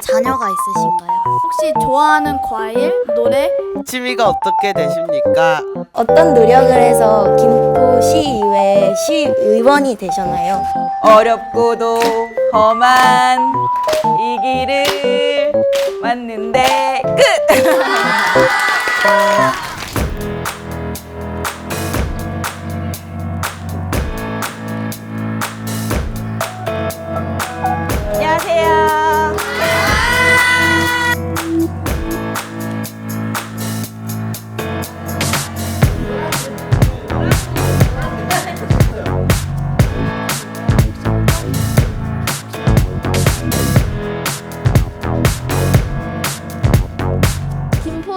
자녀가 있으신가요? 혹시 좋아하는 과일, 노래? 취미가 어떻게 되십니까? 어떤 노력을 해서 김포시 이외에 시의원이 되셨나요? 어렵고도 험한 이 길을 왔는데 끝!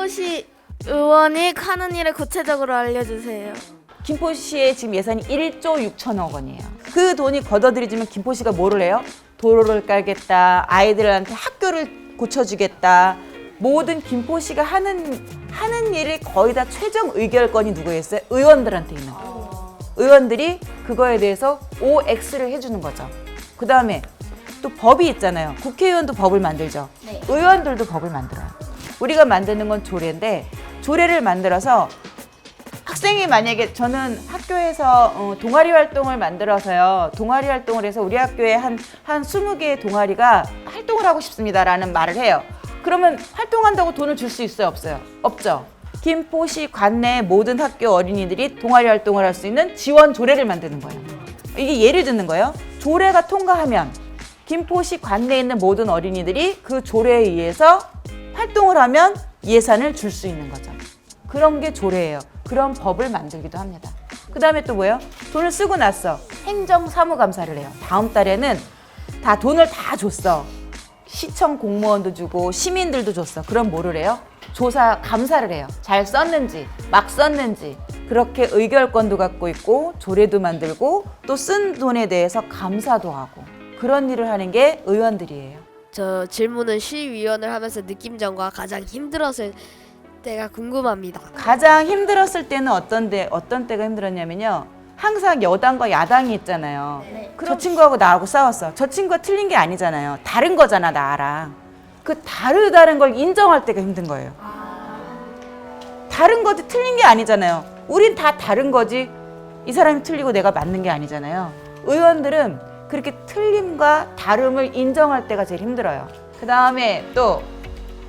김포시 의원이 하는 일을 구체적으로 알려주세요. 김포시의 지금 예산이 1조 6천억 원이에요. 그 돈이 걷어들이지면 김포시가 뭐를 해요? 도로를 깔겠다, 아이들한테 학교를 고쳐주겠다. 모든 김포시가 하는 하는 일을 거의 다 최종 의결권이 누구에 있어요? 의원들한테 있는 거예요. 의원들이 그거에 대해서 OX를 해주는 거죠. 그 다음에 또 법이 있잖아요. 국회의원도 법을 만들죠. 의원들도 법을 만들어요. 우리가 만드는 건 조례인데 조례를 만들어서 학생이 만약에 저는 학교에서 어, 동아리 활동을 만들어서요. 동아리 활동을 해서 우리 학교에 한, 한 20개의 동아리가 활동을 하고 싶습니다라는 말을 해요. 그러면 활동한다고 돈을 줄 수 있어요? 없어요? 없죠. 김포시 관내 모든 학교 어린이들이 동아리 활동을 할 수 있는 지원 조례를 만드는 거예요. 이게 예를 듣는 거예요. 조례가 통과하면 김포시 관내에 있는 모든 어린이들이 그 조례에 의해서 활동을 하면 예산을 줄 수 있는 거죠. 그런 게 조례예요. 그런 법을 만들기도 합니다. 그 다음에 또 뭐예요? 돈을 쓰고 났어. 행정사무감사를 해요. 다음 달에는 다 돈을 다 줬어. 시청 공무원도 주고 시민들도 줬어. 그럼 뭐를 해요? 조사 감사를 해요. 잘 썼는지, 막 썼는지. 그렇게 의결권도 갖고 있고 조례도 만들고 또 쓴 돈에 대해서 감사도 하고 그런 일을 하는 게 의원들이에요. 저 질문은 시위원을 하면서 느낀 점과 가장 힘들었을 때가 궁금합니다. 가장 힘들었을 때는 어떤 때 어떤 때가 힘들었냐면요. 항상 여당과 야당이 있잖아요. 저 친구하고 나하고 싸웠어. 저 친구가 틀린 게 아니잖아요. 다른 거잖아 나랑. 그 다르다는 걸 인정할 때가 힘든 거예요. 다른 거지 틀린 게 아니잖아요. 우린 다 다른 거지. 이 사람이 틀리고 내가 맞는 게 아니잖아요. 의원들은 그렇게 틀림과 다름을 인정할 때가 제일 힘들어요. 그 다음에 또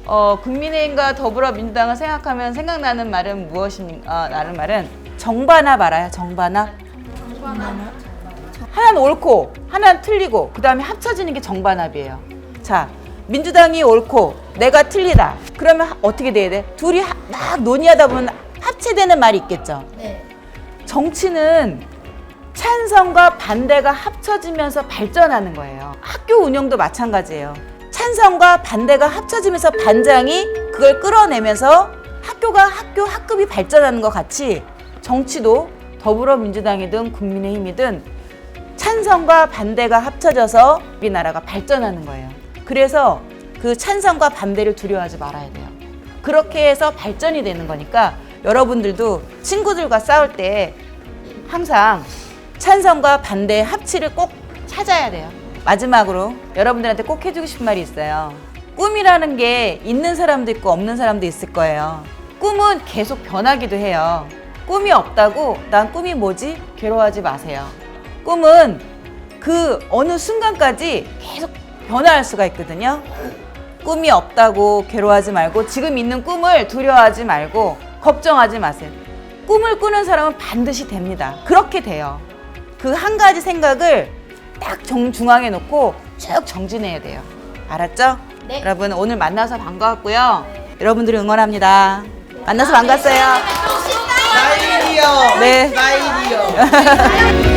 어, 국민의힘과 더불어민주당을 생각하면 생각나는 말은 무엇인가? 나는 말은 정반합 알아요? 정반합? 하나는 옳고 하나는 틀리고 그 다음에 합쳐지는 게 정반합이에요. 자, 민주당이 옳고 내가 틀리다. 그러면 하- 어떻게 돼야 돼? 둘이 하- 막 논의하다 보면 합체되는 말이 있겠죠. 정치는 찬성과 반대가 합쳐지면서 발전하는 거예요. 학교 운영도 마찬가지예요. 찬성과 반대가 합쳐지면서 반장이 그걸 끌어내면서 학교가 학교 학급이 발전하는 것 같이 정치도 더불어민주당이든 국민의힘이든 찬성과 반대가 합쳐져서 우리나라가 발전하는 거예요. 그래서 그 찬성과 반대를 두려워하지 말아야 돼요. 그렇게 해서 발전이 되는 거니까 여러분들도 친구들과 싸울 때 항상 찬성과 반대의 합치를 꼭 찾아야 돼요. 마지막으로 여러분들한테 꼭 해주고 싶은 말이 있어요. 꿈이라는 게 있는 사람도 있고 없는 사람도 있을 거예요. 꿈은 계속 변하기도 해요. 꿈이 없다고 난 꿈이 뭐지? 괴로워하지 마세요. 꿈은 그 어느 순간까지 계속 변화할 수가 있거든요. 꿈이 없다고 괴로워하지 말고 지금 있는 꿈을 두려워하지 말고 걱정하지 마세요. 꿈을 꾸는 사람은 반드시 됩니다. 그렇게 돼요. 그 한 가지 생각을 딱 정 중앙에 놓고 쭉 정진해야 돼요. 알았죠? 네. 여러분 오늘 만나서 반가웠고요. 여러분들을 응원합니다. 만나서 반갑어요. 나이리요. 네. 나이리요.